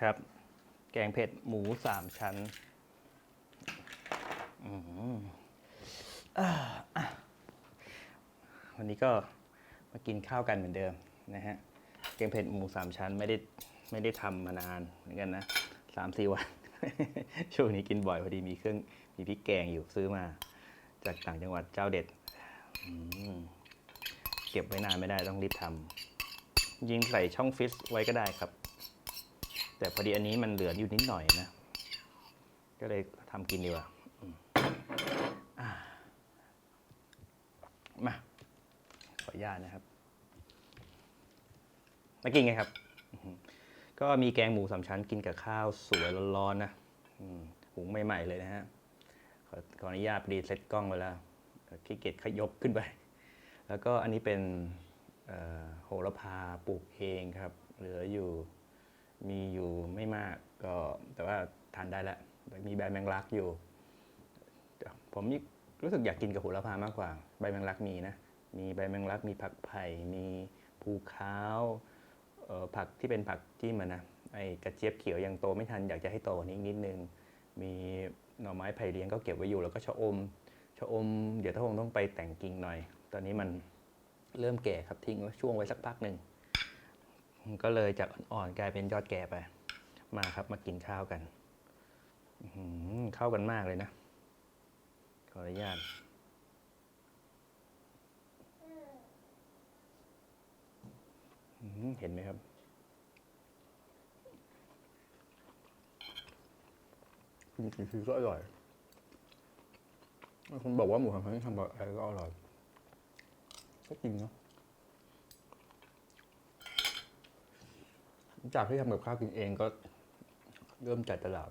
ครับ แกงเผ็ดหมูสามชั้นวันนี้ก็มากินข้าวกันเหมือนเดิมนะฮะ แกงเผ็ดหมูสามชั้นไม่ได้ไม่ได้ทำมานานเหมือนกันนะสามสี่วันช่วงนี้กินบ่อยพอดีมีเครื่องมีพริกแกงอยู่ซื้อมา จากต่างจังหวัดเจ้าเด็ดเก็บไว้นานไม่ได้ต้องรีบทำยิงใส่ช่องฟิตไว้ก็ได้ครับ แต่พอดีอันนี้มันเหลืออยู่นิดหน่อยนะ ก็เลยทำกินดีกว่ามา ขออนุญาตนะครับ มากินไงครับ ก็มีแกงหมูสามชั้นกินกับข้าวสวยร้อนๆนะหุงใหม่ๆเลยนะฮะ ขอขออนุญาตพอดีเซ็ตกล้องไว้แล้วขี้เกียจขยบขึ้นไป แล้วก็อันนี้เป็นโหระพาปลูกเองครับ เหลืออยู่ มีอยู่ไม่มากก็แต่ว่าทานได้แล้วมีใบแมงลักอยู่ ผมรู้สึกอยากกินกับโหระพามากกว่า ใบแมงลักมีนะ มีใบแมงลักมีผักไผ่มีภูข้าเออผักที่เป็นผักจิ้มนะไอ้กระเจี๊ยบเขียวยังโตไม่ทันอยากจะให้โตนี้นิดนึง มีหน่อไม้ไผ่เลี้ยงก็เก็บไว้อยู่แล้วก็ชะอมชะอม เดี๋ยวถ้าคงต้องไปแต่งกิ่งหน่อย ตอนนี้มันเริ่มแก่ครับทิ้งไว้ช่วงไว้สักพักหนึ่ง ก็เลยจากอ่อนๆกลายเป็นยอดแก่ไป มาครับมากินข้าวกันเข้ากันมากเลยนะ ขออนุญาตเห็นไหมครับกินกี่ทีก็อร่อยบางคนบอกว่าหมูสามชั้นที่ทำแบบอะไรก็อร่อย ก็จริงเนาะ จากที่ทำกับข้าวกินเองก็เริ่มจัดตลาด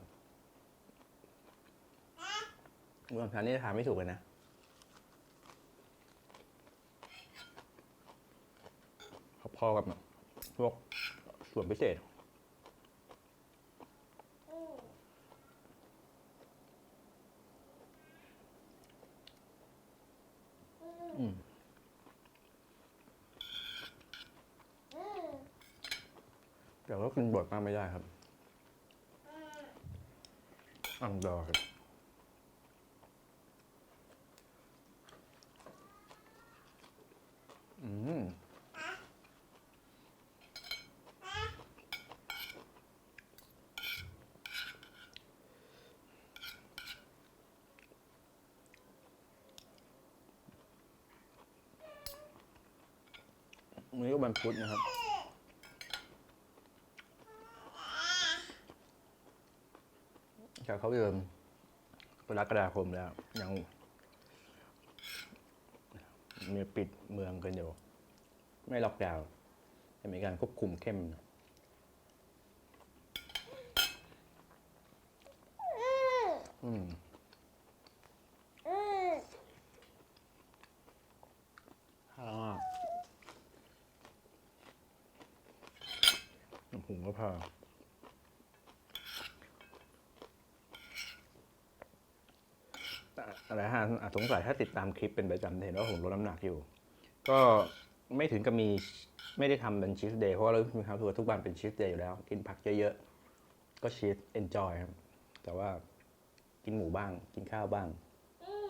หมูสามชั้นนี่ทานไม่ถูกเลยนะ พอกับแบบพวกส่วนพิเศษอืม แต่ว่ากินบ่อยมากไม่ได้ครับอังดอครับอืมวันนี้ก็วันพุธนะครับ จากเขาเดิมกรกฎาคมแล้ว ยัง มีปิดเมืองกันอยู่ ไม่ล็อกดาวน์จะมีการควบคุมเข้มอืมฮ่าหุงก็พา อะไรฮะอะสงสัยถ้าติดตามคลิปเป็นประจำจะเห็นว่าผมลดน้ำหนักอยู่ ก็ไม่ถึงกับมีไม่ได้ทำเป็นชีสเดย์เพราะว่าเรามีความรู้สึกว่าทุกวันเป็นชีสเดย์อยู่แล้ว กินผักเยอะๆ ก็ชีสเอนจอยครับ แต่ว่ากินหมูบ้าง กินข้าวบ้าง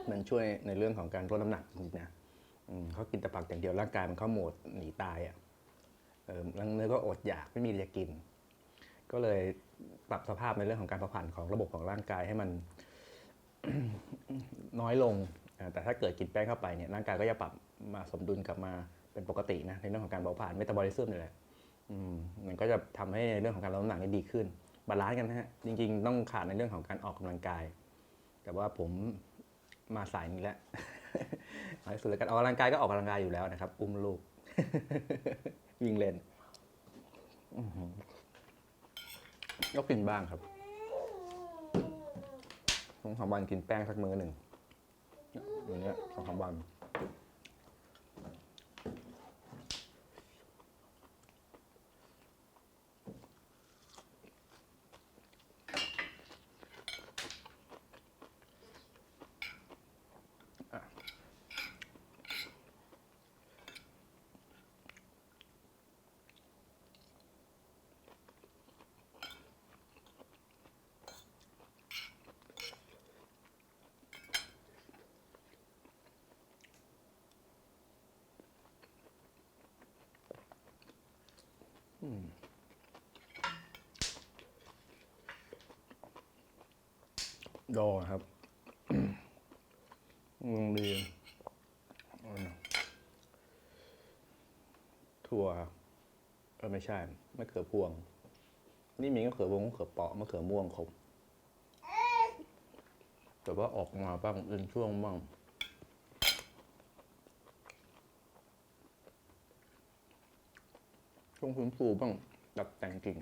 มันช่วยในเรื่องของการลดน้ำหนักจริงๆนะอืมเขากินแต่ผักอย่างเดียวร่างกายมันเข้าโหมดหนีตายอะเออแล้วเนื้อก็อดอยากไม่มีอะไรจะกิน ก็เลยปรับสภาพในเรื่องของการเผาผลาญของระบบของร่างกายให้มัน น้อยลง แต่ถ้าเกิดกินแป้งเข้าไปเนี่ยร่างกายก็จะปรับมาสมดุลกลับมาเป็นปกตินะในเรื่องของการเผาผลาญเมตาบอลิซึมนี่แหละมันก็จะทำให้ในเรื่องของการลดน้ำหนักได้ดีขึ้น บาลานซ์กันนะฮะจริง ๆ ต้องขาดในเรื่องของการออกกำลังกาย แต่ว่าผมมาสายนี้แล้วเอาให้สุดแล้วกันออกกำลังกายก็ออกกำลังกายอยู่แล้วนะครับ อุ้มลูก วิ่งเล่นก็กินบ้างครับ สองสามวันกินแป้งสักมื้อหนึ่งอย่างเงี้ยสองสามวัน ดอครับอืมดีเอาหน่อยถั่วเออไม่ใช่มะเขือพวง นี่มีมะเขือพวงมะเขือเปาะมะเขือม่วงครบแต่ว่าออกมาบ้างเป็นช่วงบ้าง ช่วงพื้นฟูบ้างดัดแต่งกิ่ง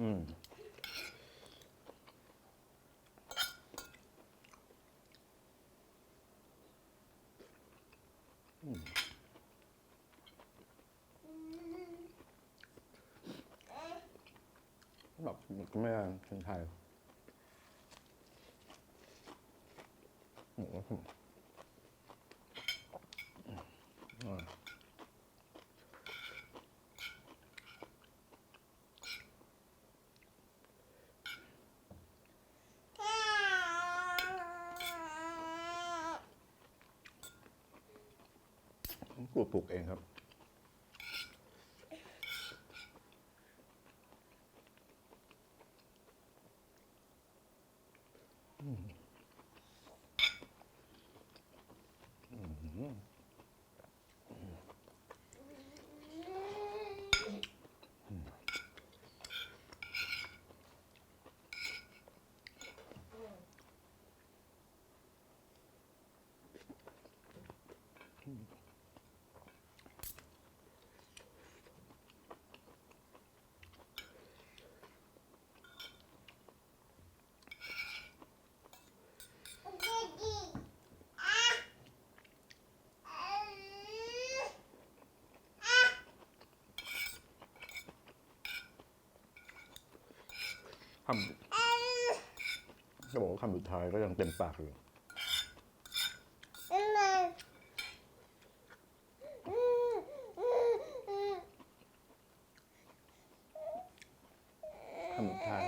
อืม แบบไม่ได้คนไทยหมูผมอร่อยผมปลูกปลูกเองครับ คำจะบอกว่าคำสุดท้ายก็ยังเต็มปากอยู่คำสุดท้าย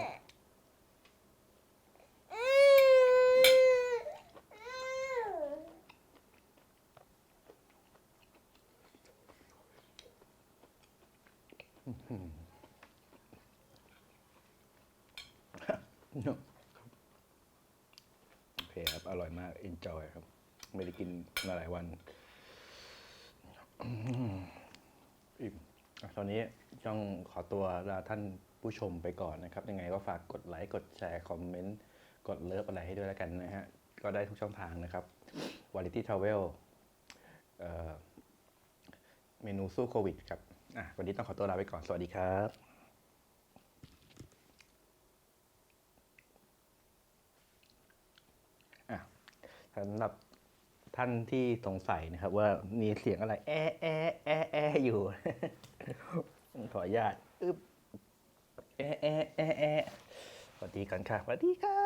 โอเคครับ อร่อยมาก enjoy ครับ ไม่ได้กินมาหลายวัน อิ่มอะตอนนี้ต้องขอตัวลาท่านผู้ชมไปก่อนนะครับ ยังไงก็ฝากกดไลค์ กดแชร์ คอมเมนต์ กดเลิฟอะไรให้ด้วยแล้วกันนะฮะ ก็ได้ทุกช่องทางนะครับ Variety Travel เอ่อเมนูสู้โควิดครับ อะ วันนี้ต้องขอตัวลาไปก่อน สวัสดีครับ สำหรับท่านที่สงสัยนะครับ ว่ามีเสียงอะไร แอะแอะแอะแอะอยู่ ขออนุญาตอึ๊บแอะแอะแอะแอะสวัสดีกันค่ะสวัสดีค่ะ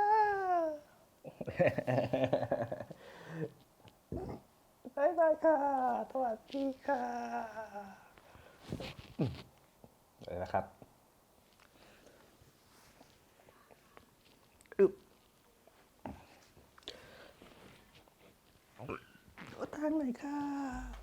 บายบายค่ะ สวัสดีค่ะเลยนะครับ ตั้งหน่อยค่ะ